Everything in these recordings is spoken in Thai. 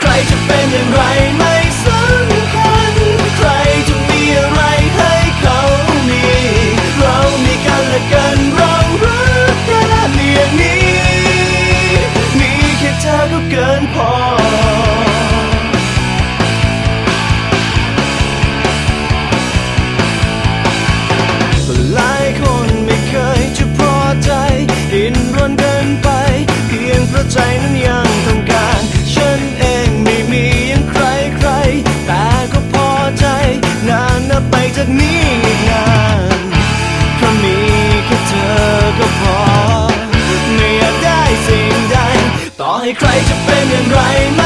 ใครจะเป็นอย่างไรไม่ ให้ใครจะเป็นอย่างไร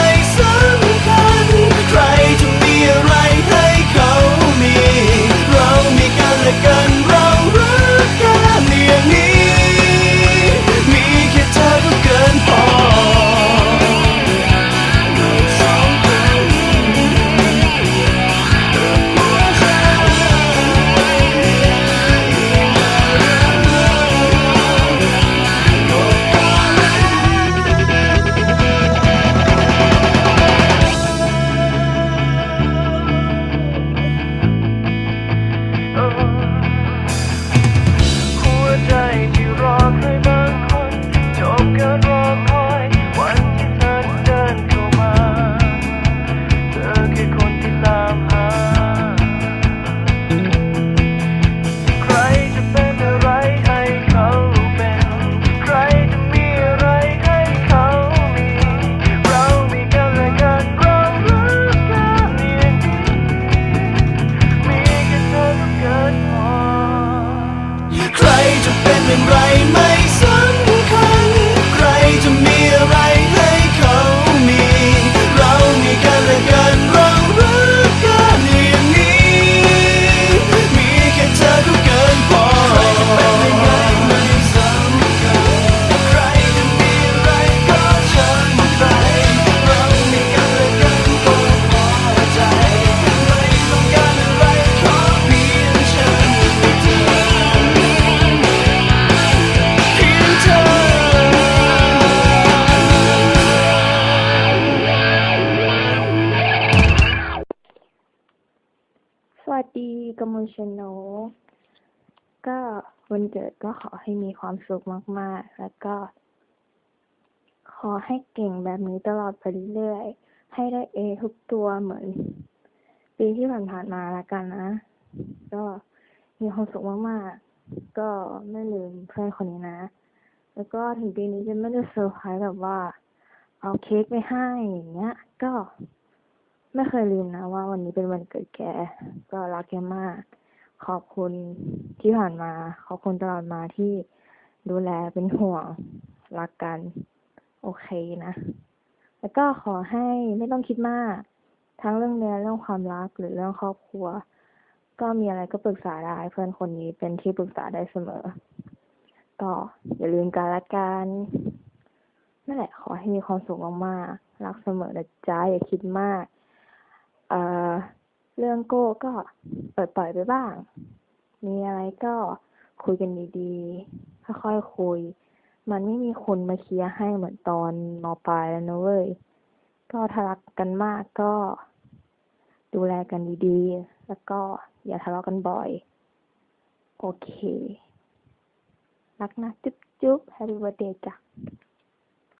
วัสดีกมลชนกก็วันเกิดก็ขอให้มีความสุขมาก ๆ แล้วก็ ขอให้เก่งแบบนี้ตลอดไปเรื่อยๆ ให้ได้เอทุกตัวเหมือน ปีที่ผ่านๆมาละกันนะ ก็มีความสุขมาก ๆ ก็ไม่ลืมเพื่อนคนนี้นะ แล้วก็ถึงปีนี้จะไม่ได้เซอร์ไพรส์แบบว่า เอาเค้กไปให้อย่างเงี้ย ก็ ไม่เคยลืมนะว่าวันนี้เป็นวันเกิดแก ก็รักแกมาก ขอบคุณที่ผ่านมา ขอบคุณตลอดมาที่ดูแลเป็นห่วงรักกัน โอเคนะ แล้วก็ขอให้ไม่ต้องคิดมาก ทั้งเรื่องเรียนเรื่องความรักหรือเรื่องครอบครัว ก็มีอะไรก็ปรึกษาได้เพื่อนคนนี้เป็นที่ปรึกษาได้เสมอ ก็อย่าลืมกันละกันนั่นแหละขอให้มีความสุขมากๆรักเสมอนะจ๊ะอย่าคิดมาก เรื่องโก้ก็ปล่อยปล่อยๆไปบ้าง มีอะไรก็คุยกันดีๆ ค่อยๆคุย มันไม่มีคนมาเคลียร์ให้เหมือนตอนมปลายแล้วนะเว้ย ก็ถ้ารักกันมากก็ ดูแลกันดีๆ แล้วก็อย่าทะเลาะกันบ่อย โอเค รักนะ จุ๊บจุ๊บ Happy birthday จ้ะ